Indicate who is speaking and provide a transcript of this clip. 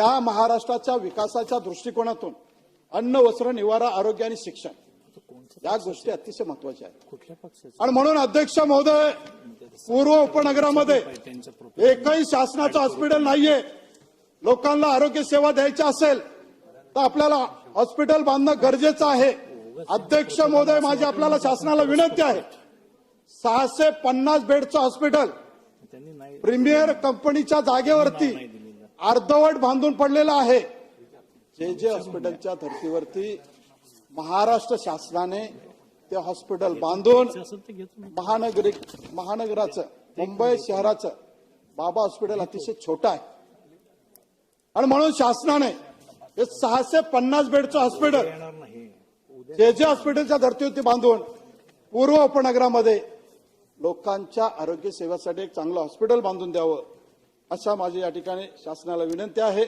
Speaker 1: या महाराष्ट्राच्या विकासाच्या दृष्टिकोनातून अन्न वस्त्र निवारा आरोग्य आणि शिक्षण या गोष्टी अतिशय महत्त्वाच्या आहेत. आणि म्हणून अध्यक्ष महोदय पूर्व उपनगरामध्ये एकही शासनाचं हॉस्पिटल नाहीये. लोकांना आरोग्य सेवा द्यायची असेल तर आपल्याला हॉस्पिटल बांधणं गरजेचं आहे. अध्यक्ष महोदय माझी आपल्याला शासनाला विनंती आहे. सहाशे पन्नास बेडचं हॉस्पिटल प्रीमियर कंपनीच्या जागेवरती अर्धवट बांधून पडलेलं आहे. जे जे हॉस्पिटलच्या धर्तीवरती महाराष्ट्र शासनाने ते हॉस्पिटल बांधून महानगरी महानगराचं मुंबई शहराचं बाबा हॉस्पिटल अतिशय छोटं आहे. आणि म्हणून शासनाने हे सहाशे पन्नास बेडचं हॉस्पिटल जे जे हॉस्पिटलच्या धर्तीवरती बांधून पूर्व उपनगरामध्ये लोकांच्या आरोग्य सेवेसाठी एक चांगलं हॉस्पिटल बांधून द्यावं. अशा माझी या ठिकाणी शासनाला विनंती आहे.